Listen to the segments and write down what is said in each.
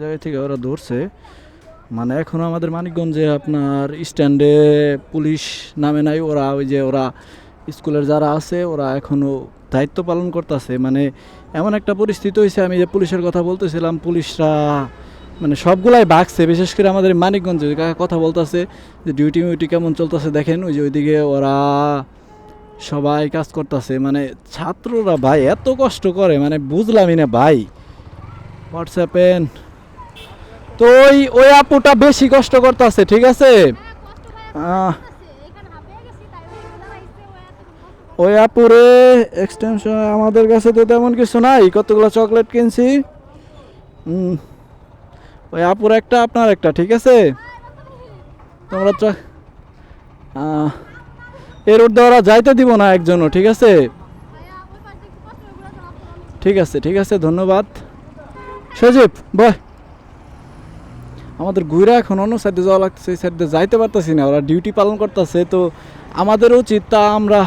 জায়গা থেকে ওরা ধরছে। মানে এখনও আমাদের মানিকগঞ্জে আপনার স্ট্যান্ডে পুলিশ নামে নাই, ওরা ওই যে ওরা স্কুলের যারা আছে, ওরা এখনও দায়িত্ব পালন করতেছে। মানে এমন একটা পরিস্থিতি হয়েছে, আমি যে পুলিশের কথা বলতেছিলাম, পুলিশরা মানে সবগুলাই বাগছে। বিশেষ করে আমাদের মানিকগঞ্জে কথা বলতেছে যে ডিউটি মিউটি কেমন চলতেছে দেখেন? ওই যে ওইদিকে ওরা সবাই কাজ করতেছে। মানে ছাত্ররা ভাই এত কষ্ট করে মানে বুঝলামই না ভাই। হোয়াটসঅ্যাপে তো ওই ওই আপুটা বেশি কষ্ট করতেছে, ঠিক আছে? ওই আপুরে এক্সটেনশন আমাদের কাছে তো তেমন কিছু নাই, কতগুলো চকলেট কিনছি। ওই আপুর একটা, আপনার একটা, ঠিক আছে? তোমরা এই রোড ওরা যাইতে দিব না একজনও, ঠিক আছে? ঠিক আছে ঠিক আছে, ধন্যবাদ। সজীব বয় আমাদের ঘুরে এখন অন্য সাইডে যাওয়া লাগতেছে, এই সাইডে যাইতে পারতাছি না, ওরা ডিউটি পালন করতেছে, তো আমাদের উচিত তা আমরা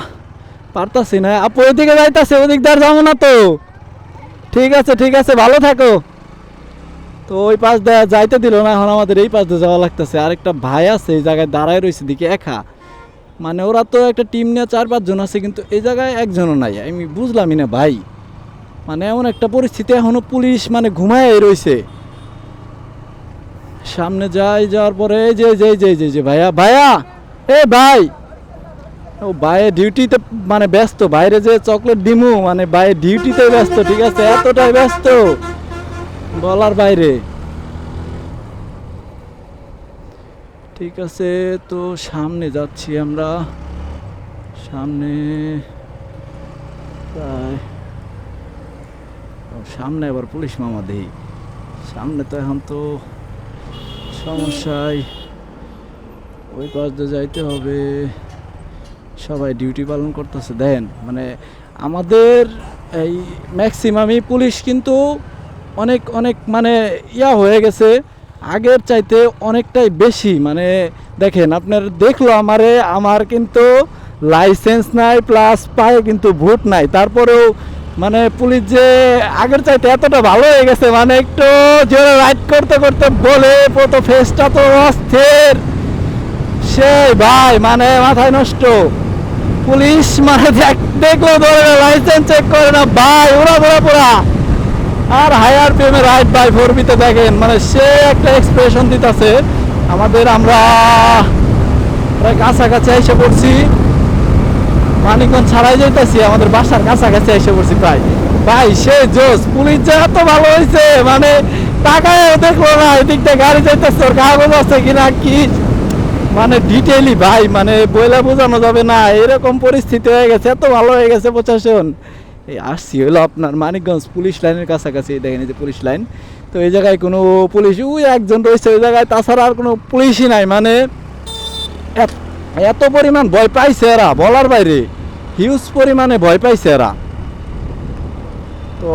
পারতাছি না। আপু, ওইদিকে যাইতাছে ওদিক দিয়ে যাব না তো। ঠিক আছে ঠিক আছে, ভালো থাকো। তো ওই পাশ দিয়ে যাইতে দিল না, এখন আমাদের এই পাশ দিয়ে যাওয়া লাগতেছে। আরেকটা ভাই আছে, এই জায়গায় দাঁড়ায় রয়েছে, দিকে একা। মানে ওরা তো একটা টিম নিয়ে চার পাঁচজন আছে, কিন্তু এই জায়গায় একজনও নাই। আমি বুঝলামই না ভাই। মানে এমন একটা পরিস্থিতি, এখনও পুলিশ মানে ঘুমায় রয়েছে। সামনে যাই, যাওয়ার পরে এই যে যে যে যে যে, ভাইয়া ভাইয়া! এ ভাই! ও ভাই ডিউটিতে মানে ব্যস্ত, বাইরে যে চকলেট ডিমু মানে ভাই ডিউটিতে ব্যস্ত, ঠিক আছে? এতটাই ব্যস্ত! বলার বাইরে। ঠিক আছে, তো সামনে যাচ্ছি আমরা। সামনে সামনে আবার পুলিশ মামা দেই। সামনে তো এখন তো সমস্যায়। ওই পাশ দিয়ে যাইতে হবে। সবাই ডিউটি পালন করতেছে। দেন মানে আমাদের এই ম্যাক্সিমামই পুলিশ কিন্তু অনেক অনেক মানে ইয়া হয়ে গেছে। আগের চাইতে অনেকটাই বেশি। মানে দেখেন, আপনার দেখল আমারে আমার কিন্তু লাইসেন্স নাই প্লাস পায়ে কিন্তু ভোট নাই। তারপরেও মানে পুলিশ যে আগের চাইতে এতটা ভালো হয়ে গেছে মানে একটু জোরে রাইড করতে করতে বলে প্রত ফেসটা তো অস্থির। সেই ভাই মানে মাথায় নষ্ট। পুলিশ মানে দেখল ধরে লাইসেন্স চেক করে না, ভাই, ওরা ধরা পোড়া। আর হায়ার প্রেমে রাইট বাই ফোরবিতে দেখেন মানে সে একটা এক্সপ্রেশন দিতেছে। আমাদের আমরা প্রায় কাছাকাছি এসে পড়ছি। মানিকগঞ্জ ছাড়াই যাইতেছি, আমাদের বাসার কাছাকাছি এসে পড়ছি প্রায়। ভাই, সে জোস, পুলিশ যে এত ভালো হয়েছে মানে টাকায় দেখল না এদিক থেকে গাড়ি যাইতেছে, ওর কাগজ আছে কিনা কি? মানে ডিটেলি ভাই মানে বইলা বোঝানো যাবে না, এরকম পরিস্থিতি হয়ে গেছে, এত ভালো হয়ে গেছে প্রশাসন। এই আসছি হলো আপনার মানিকগঞ্জ পুলিশ লাইনের কাছাকাছি দেখেন যে পুলিশ লাইন। তো এই জায়গায় কোনো পুলিশ, ওই একজন রয়েছে ওই জায়গায়, তাছাড়া আর কোনো পুলিশই নাই মানে এত- এত পরিমাণ ভয় পাইছে এরা বলার বাইরে। হিউজ পরিমাণে ভয় পাইছে এরা। তো